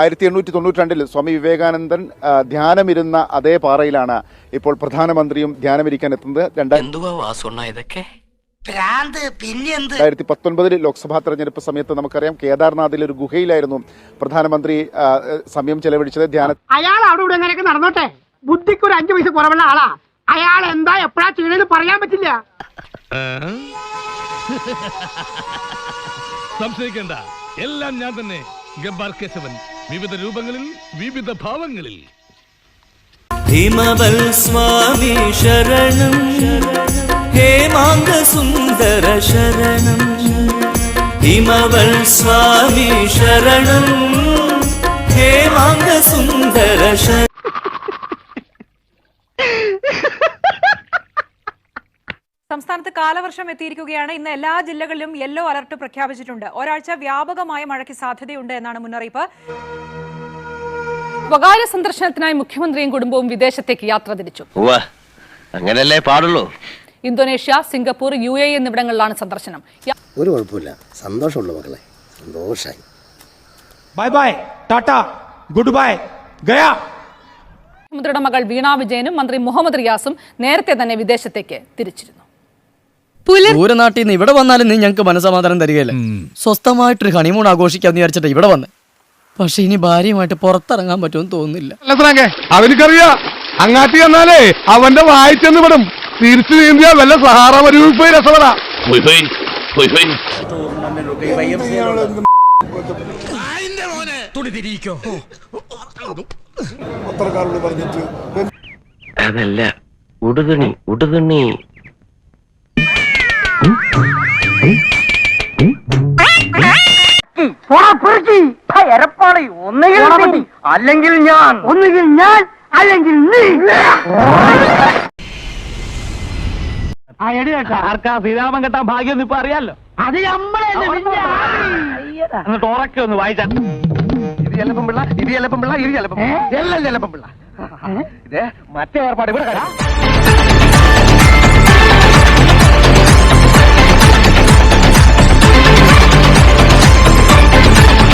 ആയിരത്തി എണ്ണൂറ്റി തൊണ്ണൂറ്റി രണ്ടിൽ സ്വാമി വിവേകാനന്ദൻ ധ്യാനമിരുന്ന അതേ പാറയിലാണ് ഇപ്പോൾ പ്രധാനമന്ത്രിയും ധ്യാനമിരിക്കാൻ എത്തുന്നത് രണ്ടായിരത്തി രണ്ടായിരത്തി പത്തൊൻപതിൽ ലോക്സഭാ തെരഞ്ഞെടുപ്പ് സമയത്ത് നമുക്കറിയാം കേദാർനാഥിൽ ഒരു ഗുഹയിലായിരുന്നു പ്രധാനമന്ത്രി സമയം ചെലവഴിച്ചത് ധ്യാന അയാൾ അവിടെ ഇവിടെ എങ്ങനെയൊക്കെ നടന്നോട്ടെ? ബുദ്ധിക്ക് ഒരു അഞ്ചു പൈസ കുറവുള്ള ആളാ. അയാൾ എന്താ എപ്പോഴാ ചെയ്യണെന്ന് പറയാൻ പറ്റില്ല. സംശയിക്കേണ്ട. എല്ലാം ഞാൻ തന്നെ. ഗബ്ബാർ കേശവൻ വിവിധ രൂപങ്ങളിൽ വിവിധ ഭാവങ്ങളിൽ. ഹിമവൽ സ്വാമി ശരണം ഹേമാംഗ സുന്ദര ശരണം. ഹിമവൽ സ്വാമി ശരണം ഹേമാംഗ സുന്ദര ശരണം. സംസ്ഥാനത്ത് കാലവർഷം എത്തിയിരിക്കുകയാണ്. ഇന്ന് എല്ലാ ജില്ലകളിലും യെല്ലോ അലർട്ട് പ്രഖ്യാപിച്ചിട്ടുണ്ട്. ഒരാഴ്ച വ്യാപകമായ മഴയ്ക്ക് സാധ്യതയുണ്ട് എന്നാണ് മുന്നറിയിപ്പ്. സ്വകാര്യ സന്ദർശനത്തിനായി മുഖ്യമന്ത്രിയും കുടുംബവും വിദേശത്തേക്ക് യാത്ര തിരിച്ചു. അങ്ങനല്ലേ പാടുള്ളൂ. ഇന്തോനേഷ്യ സിംഗപ്പൂർ യു എ എന്നിവിടങ്ങളിലാണ് സന്ദർശനം. ഒരു കുഴപ്പമില്ല. സന്തോഷമുള്ളൂ മക്കളെ. സന്തോഷായി. Bye bye tata good bye Gaya മുഖ്യമന്ത്രിയുടെ മകൾ വീണാ വിജയനും മന്ത്രി മുഹമ്മദ് റിയാസും നേരത്തെ തന്നെ വിദേശത്തേക്ക് തിരിച്ചിരുന്നു. നാട്ടിൽ നിന്ന് ഇവിടെ വന്നാലും നീ ഞങ്ങൾക്ക് മനസമാധാനം തരികയല്ലേ. സ്വസ്ഥമായിട്ടൊരു ഹണിമൂൺ ആഘോഷിക്കാന്ന് വിചാരിച്ചിട്ട് ഇവിടെ വന്ന്. പക്ഷെ ഇനി ഭാര്യയുമായിട്ട് പുറത്തിറങ്ങാൻ പറ്റുമെന്ന് തോന്നുന്നില്ല. അവനക്കറിയാ. അങ്ങാട്ടി വന്നാലേ അവന്റെ വായിച്ചെന്ന് വിടും. തിരിച്ചു നീന്തിയാ വല്ല സഹാറ മരുവിൽ പോയി പറഞ്ഞിട്ട് അതല്ല ഉടുതുണി ഉടുതുണി. അല്ലെങ്കിൽ ഞാൻ. ഒന്നുകിൽ ഞാൻ അല്ലെങ്കിൽ നീ. ആർക്കാ ശ്രീരാമൻ കെട്ടാൻ ഭാഗ്യം ഇപ്പൊ അറിയാലോ? അത് നമ്മളെ എന്നിട്ട് ഉറക്കെ ഒന്ന് വായിച്ചാ. ഇത് ചെല്ലപ്പം പിള്ള ഇത് ചെല്ലപ്പം പിള്ള ഇത് ചെല്ലപ്പം എല്ലാം ചെല്ലപ്പം പിള്ള. ഇതേ മറ്റേ ഏർപ്പാട് ഇവിടെ